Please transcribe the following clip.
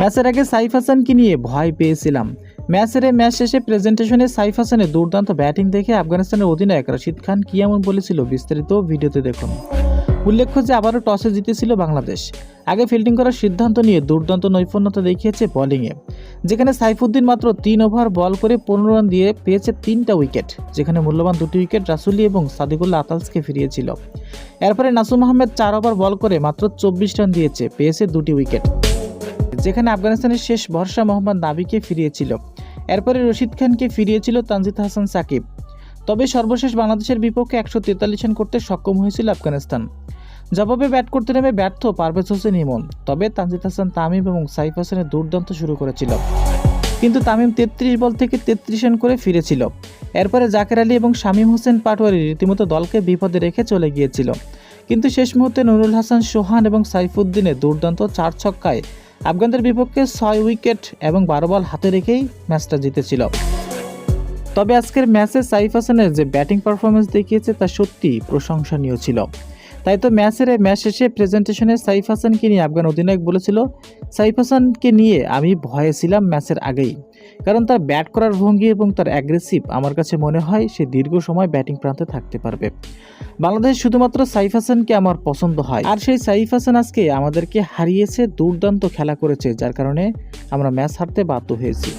ম্যাচের আগে সাইফ হাসানকে নিয়ে ভয় পেয়েছিলাম। ম্যাচের ম্যাচ শেষে প্রেজেন্টেশনে সাইফ হাসানের দুর্দান্ত ব্যাটিং দেখে আফগানিস্তানের অধিনায়ক রশিদ খান কি এমন বলেছিল বিস্তারিত ভিডিওতে দেখুন। উল্লেখ্য যে আবারও টসে জিতেছিল বাংলাদেশ। আগে ফিল্ডিং করার সিদ্ধান্ত নিয়ে দুর্দান্ত নৈপুণ্যতা দেখিয়েছে বোলিংয়ে। যেখানে সাইফুদ্দিন মাত্র তিন ওভার বল করে পনেরো রান দিয়ে পেয়েছে তিনটা উইকেট, যেখানে মূল্যবান দুটি উইকেট রাসুলি এবং সাদিকুল্লাহ আতালসকে ফিরিয়েছিল। এরপরে নাসুম আহমেদ চার ওভার বল করে মাত্র চব্বিশ রান দিয়েছে, পেয়েছে দুটি উইকেট। যেখানে আফগানিস্তানের শেষ ভরসা মোহাম্মদ নাবিকে ফিরিয়েছিল। এরপরে রশিদ খানকে ফিরিয়েছিল তানজিদ হাসান সাকিব। তবে সর্বশেষ বাংলাদেশের বিপক্ষে একশো তেতাল্লিশ রান করতে সক্ষম হয়েছিল আফগানিস্তান। জবাবে ব্যাট করতে নেমে ব্যর্থ পারভেজ হোসেন ইমন। তবে তানজিদ হাসান, তামিম এবং সাইফ হাসানের দুর্দান্ত শুরু করেছিল। কিন্তু তামিম তেত্রিশ বল থেকে তেত্রিশ রান করে ফিরেছিল। এরপরে জাকের আলী এবং শামীম হোসেন পাটোয়ারি রীতিমতো দলকে বিপদে রেখে চলে গিয়েছিল। কিন্তু শেষ মুহূর্তে নুরুল হাসান, সোহান এবং সাইফুদ্দিনের দুর্দান্ত চার ছক্কায় আফগানদের বিপক্ষে ছয় উইকেট এবং বারো বল হাতে রেখেই ম্যাচটা জিতেছিল। তবে আজকের ম্যাচে সাইফ হাসানের যে ব্যাটিং পারফরমেন্স দেখিয়েছে তা সত্যি প্রশংসনীয় ছিল। তাই তো ম্যাচের ম্যাচ শেষে প্রেজেন্টেশনে সাইফ হাসানকে নিয়ে আফগান অধিনায়ক বলেছিল, সাইফ হাসানকে নিয়ে আমি ভয়ে ছিলাম ম্যাচের আগেই। কারণ তার ব্যাট করার ভঙ্গি এবং তার অ্যাগ্রেসিভ আমার কাছে মনে হয় সে দীর্ঘ সময় ব্যাটিং প্রান্তে থাকতে পারবে। বাংলাদেশ শুধুমাত্র সাইফ হাসানকে আমার পছন্দ হয়। আর সেই সাইফ হাসান আজকে আমাদেরকে হারিয়েছে দুর্দান্ত খেলা করেছে, যার কারণে আমরা ম্যাচ হারতে বাধ্য হয়েছি।